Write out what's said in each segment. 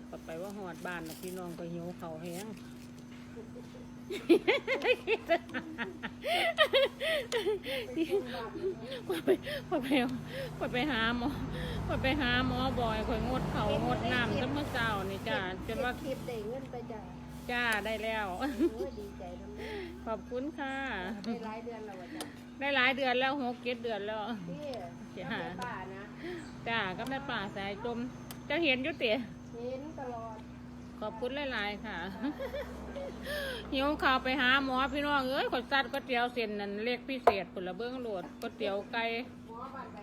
ยกลับไปว่าหอดบ้านนะพี่น้องก็หิวเขาวแห้งพอไปพอไปพอไปหาหมอพอไปหาหมอบ่อยคอยงดเขาวงดน้ำจนเมื่อเช้านี่จ้าจนว่าคลิปได้เงินไปจ้ะจ้าได้แล้วโอ้ยดีใจน้ำนี้ขอบคุณค่ะ ได้หลายเดือนแล้ววะจ้ะได้หลายเดือนแล้วหกเจ็ดเดือนแล้วพี่จ้ะแม่ป้านะจ้าก็แม่ป่าสายจมจะเห็นอยุติ เห็นตลอดขอบคุณหลายๆค่ะ หิวข่าวไปหาหมอพี่น้องเอ้ยขอจัดก๋วยเตี๋ยวเส้นนั่นเล็กพิเศษผลละเบื้องโหลดก๋วยเตี๋ยวไก่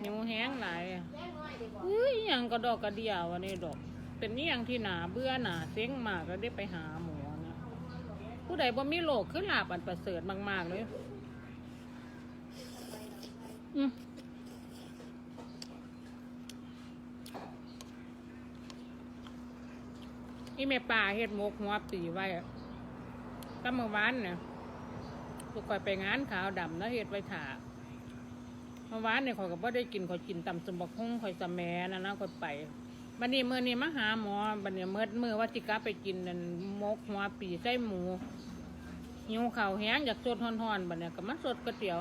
หิวแห้งหลายอยดีกว่าเฮ้ยอิหยังกระดอกกระเดียวอันนี้ดอก เป็นนี่ยังที่หนาเบื่อหนาเซ็งมากก็ได้ไปหาหมอนะผู้ใดบ่มีโรคขึ้นหลาบอันประเสริฐมาก ๆ เลย อืม อีแม่ป่าเฮ็ดมกหัวปีไว้ก็เมื่อวานเนี่ยลูกคอยไปงานขาวดำแล้วเฮ็ดไว้ถาเมื่อวานเนี่ยข่อยก็บ่ได้กินข่อยกินตำสมบักฮุ่งข่อยสะแหมนะนะข่อยไปบัดนี้เมื้อนี้มาหาหมอบัดนี้เมื่อเมื้อว่าสิกลับไปกินนั่นมกหัวปีไส้หมูหิวข้าวแห้งอยากสดฮ้อนๆบัดนี้ก็มาสดก๋วยเตี๋ยว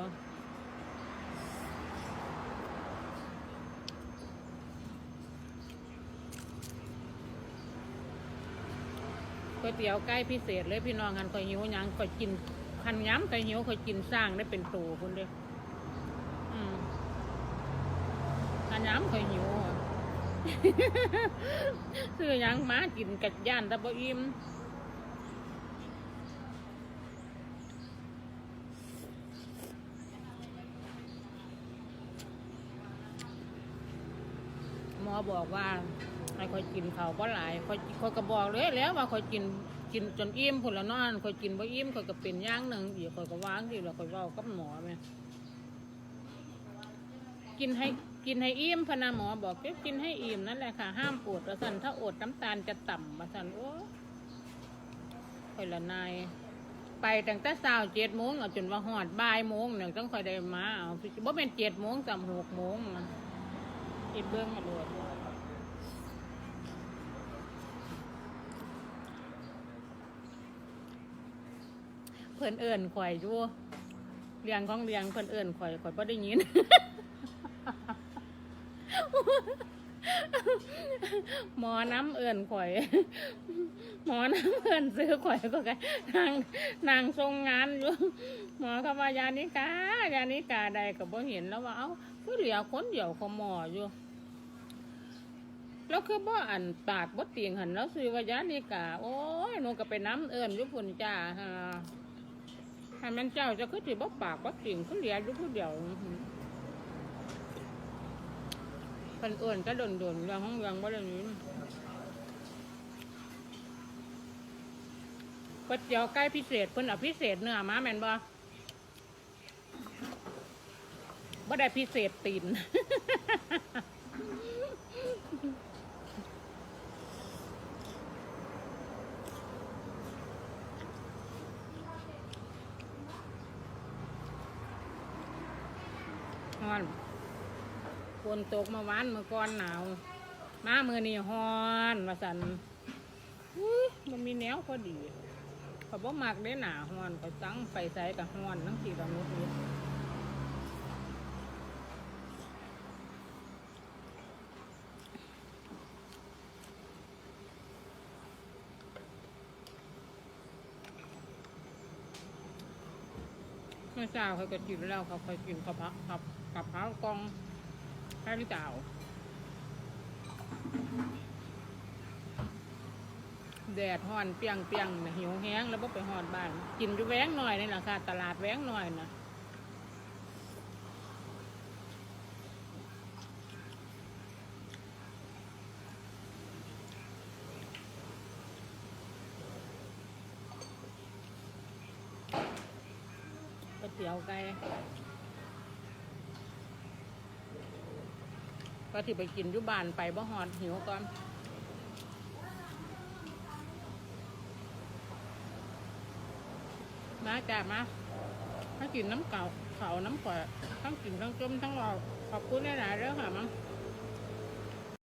ก๋วยเตี๋ยวไก่พิเศษเลยพี่น้องกันข่อยหิวยังข่อยกินคันย้ำข่อยหิวข่อยกินสร้างได้เป็นตัวคนเดียวคันย้ำข่อยหิวซื้อยังมากินกัดย่านตะบอิ่มหมอบอกว่า ให้คอยกินเขาวบ่หลายคอยคอยก็บอกเลยแล้วว่าคอยกินกินจนอิ่มพุ่นละนอนคอยกินบ่อิ่มคอยก็เป็นย่างหนึ่งอีกคอยก็วางที่แล้วคอยเว้ากับหมอแม่กินให้กินให้อิ่มพนะหมอบอกเก็กินให้อิ่มนั่นแหละค่ะห้ามอดว่าซั่นถ้าอดน้ำตาลจะต่ำว่าซั่นโอ้คอยละนายไปตั้งแต่เช้าเจ็ดโมงจนว่าหอดบ่ายโมงเนี่ยต้องคอยได้มาเอาบ่เป็นเจ็ดโมงสามหกโมงนะอีเบิ้องมาโลด เพิ่นเอิ่นข่อยอยู่เรียงของเรียงเพิ่นเอิ่นข่อยข่อยบ่ได้ยิน หมอน้ำเอิ่นข่อย หมอน้ำเอิ่นซื้อข่อยก็ไงนางนางทรงงานอยู่หมอก็ว่ายานิกายานิกาใดก็บ่เห็นแล้วว่าเอ้าคือเหลือคนเดียวเขาหมออยู่แล้วคือบ่อันปากบ่เตียงหันแล้วซื้อว่ายานิกา โอ้ยหนูก็ไปน้ำเอิ่นอยู่พุ่นจ้าฮะ ให้มันเจ้าจะคือสิบ่ปากบ่ติ่งคือเหลียอยู่ผู้เดียวเพิ่นอื่นก็โดนๆเรื่องของเรื่องบ่ได้ยินก๋วยเตี๋ยวไก่พิเศษเพิ่นเอาพิเศษเนื้อมาแม่นบ่บ่ได้พิเศษตีน ฮ้อนฝนตกเมาหวานเมื่อก่อนหนาว มาเมื่อนี้ฮ้อนมาสันอุ้ยมันมีแนวพอดีเขาบ่มักได้หนาฮ้อนเขาตั้งไฟใส่กับฮ้อนทั้งสี่ตะมุดนี้เมื่อเช้าเขาก็กินแล้วเขาเคยกินกะเพรากับ กับเพรากองแค่หรือเปล่าแดดห่อนเปียงเปียงนะหิวแห้งแล้วบ่ไปหอดบ้านกินอยู่แว้งหน่อยนี่แหละค่ะ ตลาดแว้งหน่อยนะก๋วยเตี๋ยวไก่ ก็ที่ไปกินอยู่บ้านไปบ่หอดหิวก่อนมาจ้ามาถ้ากินน้ำเก่าเขาน้ำก่อยทั้งกินทั้งจมทั้งรอขอบคุณหลายๆเด้อค่ะมั้ง